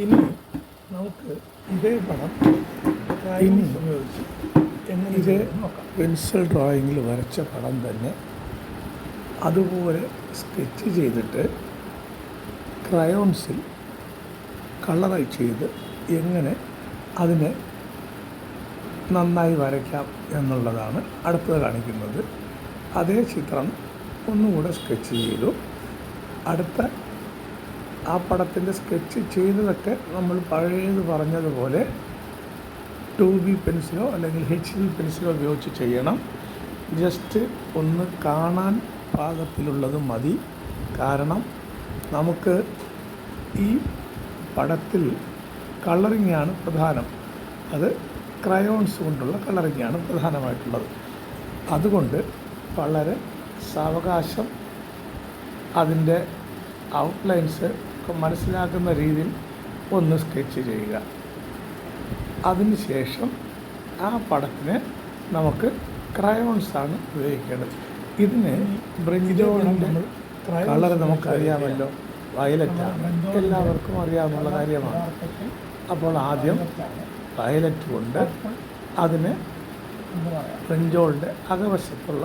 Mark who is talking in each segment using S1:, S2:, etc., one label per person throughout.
S1: ഇനി നമുക്ക് ഇതേ പടം ഇനി ഉപയോഗിച്ച് എങ്ങനെ ഇത് പെൻസിൽ ഡ്രോയിങ്ങിൽ വരച്ച പടം തന്നെ അതുപോലെ സ്കെച്ച് ചെയ്തിട്ട് ക്രയോൺസിൽ കളറായി ചെയ്ത് എങ്ങനെ അതിനെ നന്നായി വരയ്ക്കാം എന്നുള്ളതാണ് അടുത്തത് കാണിക്കുന്നത്. അതേ ചിത്രം ഒന്നുകൂടെ സ്കെച്ച് ചെയ്തു. അടുത്ത ആ പടത്തിന്റെ സ്കെച്ച് ചെയ്തതൊക്കെ നമ്മൾ പഴയത് പറഞ്ഞതുപോലെ ടു ബി പെൻസിലോ അല്ലെങ്കിൽ എച്ച് ബി പെൻസിലോ ഉപയോഗിച്ച് ചെയ്യണം. ജസ്റ്റ് ഒന്ന് കാണാൻ പാകത്തിലുള്ളത് മതി. കാരണം നമുക്ക് ഈ പടത്തിൽ കളറിംഗ് ആണ് പ്രധാനം. അത് ക്രയോൺസ് കൊണ്ടുള്ള കളറിംഗ് ആണ് പ്രധാനമായിട്ടുള്ളത്. അതുകൊണ്ട് വളരെ സാവകാശം അതിന്റെ ഔട്ട്ലൈൻസ് ഒക്കെ മനസ്സിലാക്കുന്ന രീതിയിൽ ഒന്ന് സ്കെച്ച് ചെയ്യുക. അതിനുശേഷം ആ പടത്തിന് നമുക്ക് ക്രയോൺസാണ് ഉപയോഗിക്കേണ്ടത്. ഇതിന് ബ്രിഞ്ചോണിന്റെ കളർ നമുക്കറിയാമല്ലോ. വയലറ്റാണ്. എല്ലാവർക്കും അറിയാവുന്ന കാര്യമാണ്. അപ്പോൾ ആദ്യം വയലറ്റ് കൊണ്ട് അതിന് ഫ്രഞ്ചോളിന്റെ അകവശത്തുള്ള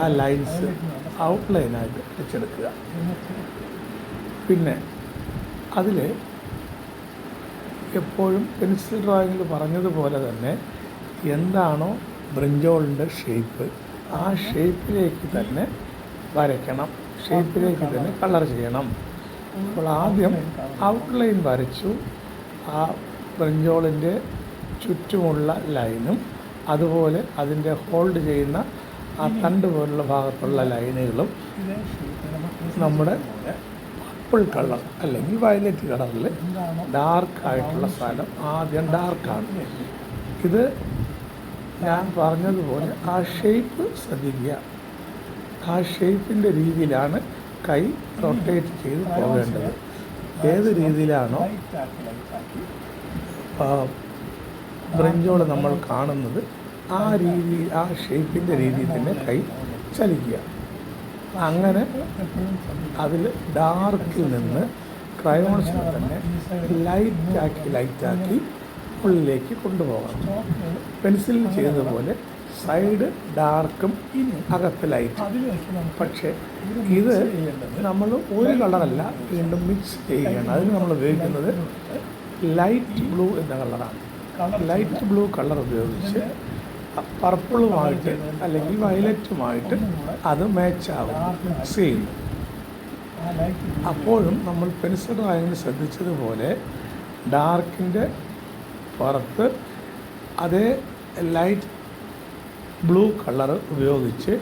S1: ആ ലൈൻസ് ഔട്ട്ലൈനായിട്ട് വെച്ചെടുക്കുക. പിന്നെ അതിൽ എപ്പോഴും പെൻസിൽ ഡ്രോയിങ്ങിൽ പറഞ്ഞതുപോലെ തന്നെ എന്താണോ ബ്രിഞ്ചോളിന്റെ ഷേപ്പ് ആ ഷേപ്പിലേക്ക് തന്നെ വരയ്ക്കണം. ഷേപ്പിലേക്ക് തന്നെ കളർ ചെയ്യണം. അപ്പോൾ ആദ്യം ഔട്ട്ലൈൻ വരച്ചു. ആ ബ്രിഞ്ചോളിന്റെ ചുറ്റുമുള്ള ലൈനും അതുപോലെ അതിന്റെ ഹോൾഡ് ചെയ്യുന്ന ആ തണ്ട് പോലുള്ള ഭാഗത്തുള്ള ലൈനുകളും നമ്മുടെ പർപ്പിൾ കളർ അല്ലെങ്കിൽ വയലറ്റ് കളറിൽ ഡാർക്ക് ആയിട്ടുള്ള സ്ഥലം ആദ്യം ഡാർക്കാണ് ഇത് ഞാൻ പറഞ്ഞതുപോലെ ആ ഷേപ്പ് ശ്രദ്ധിക്കുക. ആ ഷേപ്പിന്റെ രീതിയിലാണ് കൈ റൊട്ടേറ്റ് ചെയ്ത് പോകേണ്ടത്. ഏത് രീതിയിലാണോ ബ്രഞ്ചോട് നമ്മൾ കാണുന്നത് ആ രീതി ആ ഷേപ്പിന്റെ രീതിയിൽ തന്നെ കൈ ചലിക്കുക. അങ്ങനെ അതിൽ ഡാർക്കിൽ നിന്ന് ക്രയോൺസിനെ തന്നെ ലൈറ്റാക്കി ലൈറ്റാക്കി ഉള്ളിലേക്ക് കൊണ്ടുപോകണം. പെൻസിലിൽ ചെയ്തതുപോലെ സൈഡ് ഡാർക്കും അകത്ത് ലൈറ്റ്. പക്ഷേ ഇത് നമ്മൾ ഒരു കളറല്ല വീണ്ടും മിക്സ് ചെയ്യുകയാണ്. അതിന് നമ്മൾ ഉപയോഗിക്കുന്നത് ലൈറ്റ് ബ്ലൂ എന്ന കളറാണ്. ലൈറ്റ് ബ്ലൂ കളർ ഉപയോഗിച്ച് പർപ്പിളുമായിട്ട് അല്ലെങ്കിൽ വയലറ്റുമായിട്ട് അത് മാച്ചാവും മിക്സ് ചെയ്യുന്നു അപ്പോഴും നമ്മൾ പെൻസിൽ ഡ്രോയിങ്ങിൽ ശ്രദ്ധിച്ചതുപോലെ ഡാർക്കിന്റെ പുറത്ത് അതേ ലൈറ്റ് ബ്ലൂ കളർ ഉപയോഗിച്ച്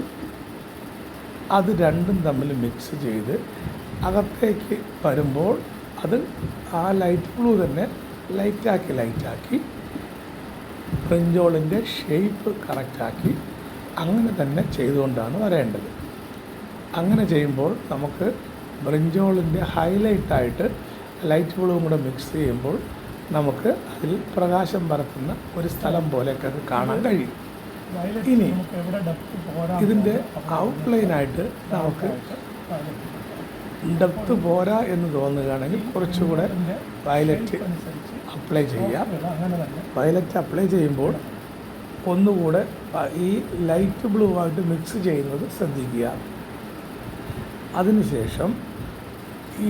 S1: അത് രണ്ടും തമ്മിൽ മിക്സ് ചെയ്ത് അകത്തേക്ക് വരുമ്പോൾ അത് ആ ലൈറ്റ് ബ്ലൂ തന്നെ ലൈറ്റാക്കി ലൈറ്റാക്കി ഫ്രിഞ്ചോളിന്റെ ഷേപ്പ് കറക്റ്റാക്കി അങ്ങനെ തന്നെ ചെയ്തുകൊണ്ടാണ് വരേണ്ടത്. അങ്ങനെ ചെയ്യുമ്പോൾ നമുക്ക് ബ്രിഞ്ചോളിന്റെ ഹൈലൈറ്റായിട്ട് ലൈറ്റ് ബ്ലൂവും കൂടെ മിക്സ് ചെയ്യുമ്പോൾ നമുക്ക് അതിൽ പ്രകാശം പരത്തുന്ന ഒരു സ്ഥലം പോലെയൊക്കെ അത് കാണാൻ കഴിയും. ഇനി ഇതിന്റെ ഔട്ട്ലൈനായിട്ട് നമുക്ക് ഡെപ്ത് പോരാ എന്ന് തോന്നുകയാണെങ്കിൽ കുറച്ചുകൂടെ വയലറ്റ് അപ്ലൈ ചെയ്യാം വയലറ്റ് അപ്ലൈ ചെയ്യുമ്പോൾ ഒന്നുകൂടെ ഈ ലൈറ്റ് ബ്ലൂ ആയിട്ട് മിക്സ് ചെയ്യുന്നത് ശ്രദ്ധിക്കുക. അതിനുശേഷം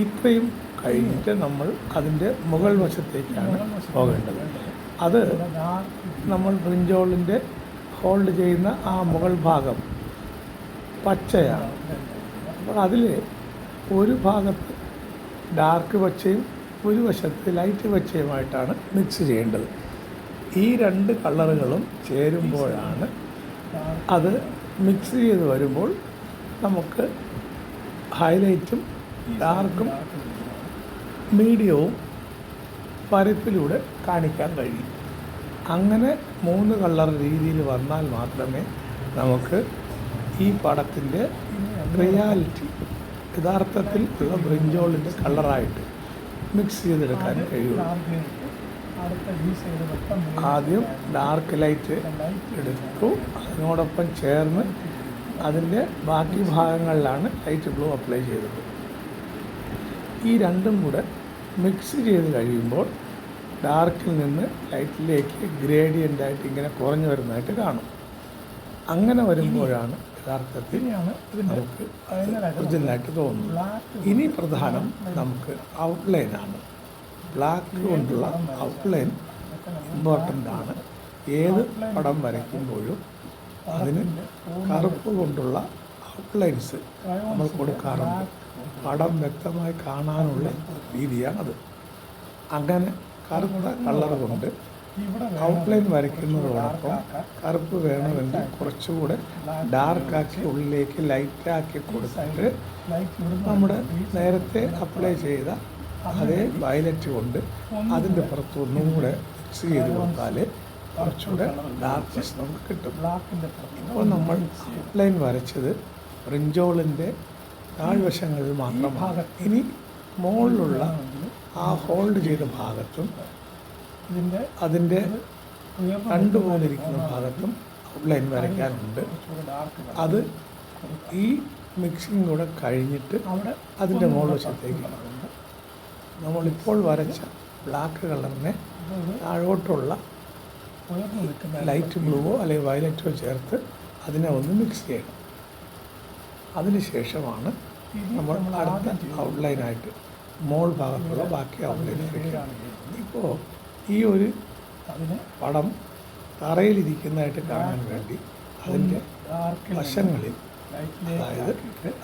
S1: ഇത്രയും കഴിഞ്ഞിട്ട് നമ്മൾ അതിന്റെ മുകൾ വശത്തേക്കാണ് പോകേണ്ടത്. അത് നമ്മൾ ബ്രിഞ്ചോളിന്റെ ഹോൾഡ് ചെയ്യുന്ന ആ മുകൾ ഭാഗം പച്ചയാണ്. അപ്പോൾ അതിൽ ഒരു ഭാഗത്ത് ഡാർക്ക് പച്ചയും ഒരു വശത്ത് ലൈറ്റ് പച്ചയുമായിട്ടാണ് മിക്സ് ചെയ്യേണ്ടത്. ഈ രണ്ട് കളറുകളും ചേരുമ്പോഴാണ് അത് മിക്സ് ചെയ്ത് വരുമ്പോൾ നമുക്ക് ഹൈലൈറ്റും ഡാർക്കും മീഡിയവും പരപ്പിലൂടെ കാണിക്കാൻ കഴിയും. അങ്ങനെ മൂന്ന് കളർ രീതിയിൽ വന്നാൽ മാത്രമേ നമുക്ക് ഈ പടത്തിന്റെ റിയാലിറ്റി യഥാർത്ഥത്തിൽ ഉള്ള ബ്രിഞ്ചോളിന്റെ കളറായിട്ട് മിക്സ് ചെയ്തെടുക്കാൻ കഴിയുള്ളൂ. ആദ്യം ഡാർക്ക് ലൈറ്റ് എടുത്തു. അതിനോടൊപ്പം ചേർന്ന് അതിന്റെ ബാക്കി ഭാഗങ്ങളിലാണ് ലൈറ്റ് ബ്ലൂ അപ്ലൈ ചെയ്തത്. ഈ രണ്ടും കൂടെ മിക്സ് ചെയ്ത് കഴിയുമ്പോൾ ഡാർക്കിൽ നിന്ന് ലൈറ്റിലേക്ക് ഗ്രേഡിയന്റായിട്ട് ഇങ്ങനെ കുറഞ്ഞു വരുന്നതായിട്ട് കാണും. അങ്ങനെ വരുമ്പോഴാണ് യഥാർത്ഥത്തിൽ ഒറിജിനലായിട്ട്
S2: തോന്നുന്നു
S1: ഇനി പ്രധാനം നമുക്ക് ഔട്ട്ലൈനാണ് ബ്ലാക്ക് കൊണ്ടുള്ള ഔട്ട്ലൈൻ ഇമ്പോർട്ടന്റ് ആണ് ഏത് പടം വരയ്ക്കുമ്പോഴും അതിന് കറുപ്പ് കൊണ്ടുള്ള ഔട്ട്ലൈൻസ് നമ്മൾ കൊടുക്കാറുണ്ട്. പടം വ്യക്തമായി കാണാനുള്ള രീതിയാണത്. അങ്ങനെ കറുത്ത കളർ കൊണ്ട് ഔട്ട്ലൈൻ വരയ്ക്കുന്നതോടൊപ്പം കറുപ്പ് വേണമെങ്കിൽ കുറച്ചുകൂടെ ഡാർക്കാക്കി ഉള്ളിലേക്ക് ലൈറ്റാക്കി കൊടുത്തിട്ട് നമ്മുടെ നേരത്തെ അപ്ലൈ ചെയ്ത അതേ വയലറ്റ് കൊണ്ട് അതിന്റെ പുറത്ത് ഒന്നും കൂടെ മിക്സ് ചെയ്ത് കൊടുത്താൽ കുറച്ചുകൂടെ ഡാർക്ക്നെസ് നമുക്ക് കിട്ടും. ഇപ്പോൾ നമ്മൾ ഔട്ട്ലൈൻ വരച്ചത് റിഞ്ചോളിന്റെ താഴ്വശങ്ങളിൽ മാത്രമാണ്. ഇനി മുകളിലുള്ള ആ ഹോൾഡ് ചെയ്ത ഭാഗത്തും
S2: ഇതിന്റെ
S1: അതിന്റെ
S2: ഉയർന്ന
S1: കണ്ടുപോലിരിക്കുന്ന ഭാഗത്തും ഔട്ട്ലൈൻ വരയ്ക്കാനുണ്ട്. അത് ഈ മിക്സിങ് കൂടെ കഴിഞ്ഞിട്ട്
S2: അവിടെ
S1: അതിന്റെ മുകൾ വശത്തേക്ക് നമ്മളിപ്പോൾ വരച്ച ബ്ലാക്ക് കളറിനെ താഴോട്ടുള്ള ലൈറ്റ് ബ്ലൂവോ അല്ലെങ്കിൽ വയലറ്റോ ചേർത്ത് അതിനെ ഒന്ന് മിക്സ് ചെയ്യണം. അതിനുശേഷമാണ് നമ്മൾ അടുത്ത ഔട്ട്ലൈനായിട്ട് മോൾ ഭാഗത്തുള്ള ബാക്കി ഔട്ട്ലൈൻ ഇപ്പോൾ ഈ ഒരു
S2: അതിന്
S1: പടം തറയിലിരിക്കുന്നതായിട്ട് കാണാൻ വേണ്ടി
S2: അതിന്റെ
S1: വശങ്ങളിൽ അതായത്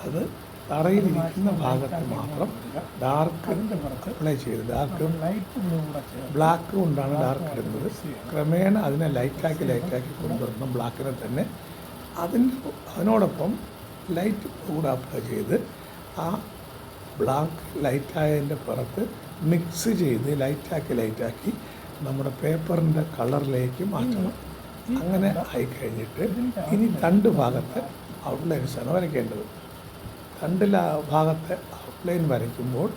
S1: അത് തറയിലിരിക്കുന്ന ഭാഗത്ത് മാത്രം ഡാർക്ക് അപ്ലൈ ചെയ്ത് ഡാർക്ക് ബ്ലാക്ക് കൊണ്ടാണ് ഡാർക്ക് ഇടുന്നത് ക്രമേണ അതിനെ ലൈറ്റാക്കി ലൈറ്റാക്കി കൊണ്ടുവരുന്ന ബ്ലാക്കിനെ തന്നെ. അതിന്റെ അതിനോടൊപ്പം ലൈറ്റ് കൂടെ അപ്ലൈ ചെയ്ത് ആ ബ്ലാക്ക് ലൈറ്റായതിന്റെ പുറത്ത് മിക്സ് ചെയ്ത് ലൈറ്റാക്കി ലൈറ്റാക്കി നമ്മുടെ പേപ്പറിന്റെ കളറിലേക്ക് മാറ്റണം. അങ്ങനെ ആയി കഴിഞ്ഞിട്ട് ഇനി രണ്ട് ഭാഗത്തെ ഔട്ട്ലൈൻസാണ് വരയ്ക്കേണ്ടത്. രണ്ട് ഭാഗത്തെ ഔട്ട്ലൈൻ വരയ്ക്കുമ്പോൾ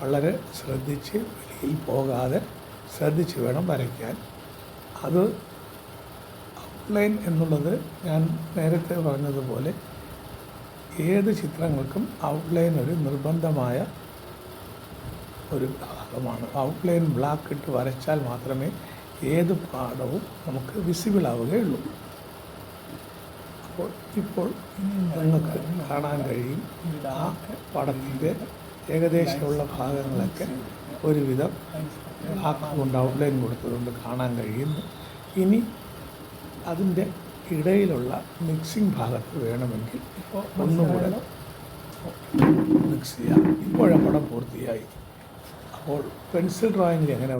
S1: വളരെ ശ്രദ്ധിച്ച് വെളിയിൽ പോകാതെ ശ്രദ്ധിച്ച് വേണം വരയ്ക്കാൻ. അത് ഔട്ട്ലൈൻ എന്നുള്ളത് ഞാൻ നേരത്തെ പറഞ്ഞതുപോലെ ഏത് ചിത്രങ്ങൾക്കും ഔട്ട്ലൈൻ ഒരു നിർബന്ധമായ ഒരു ഭാഗമാണ്. ഔട്ട്ലൈൻ ബ്ലാക്ക് ഇട്ട് വരച്ചാൽ മാത്രമേ ഏത് പാഠവും നമുക്ക് വിസിബിൾ ആവുകയുള്ളൂ. അപ്പോൾ ഇപ്പോൾ നിങ്ങൾക്ക് കാണാൻ കഴിയും ആ പടത്തിന്റെ ഏകദേശമുള്ള ഭാഗങ്ങളൊക്കെ ഒരുവിധം ബ്ലാക്ക് കൊണ്ട് ഔട്ട്ലൈൻ കൊടുത്തതുകൊണ്ട് കാണാൻ കഴിയുന്നു. ഇനി അതിന്റെ ഇടയിലുള്ള മിക്സിംഗ് ഭാഗത്ത് വേണമെങ്കിൽ
S2: ഇപ്പോൾ
S1: ഒന്നുകൂടെ മിക്സ് ചെയ്യാം. ഇപ്പോഴെ പടം പൂർത്തിയായി. അപ്പോൾ പെൻസിൽ ഡ്രോയിങ്ങിൽ എങ്ങനെ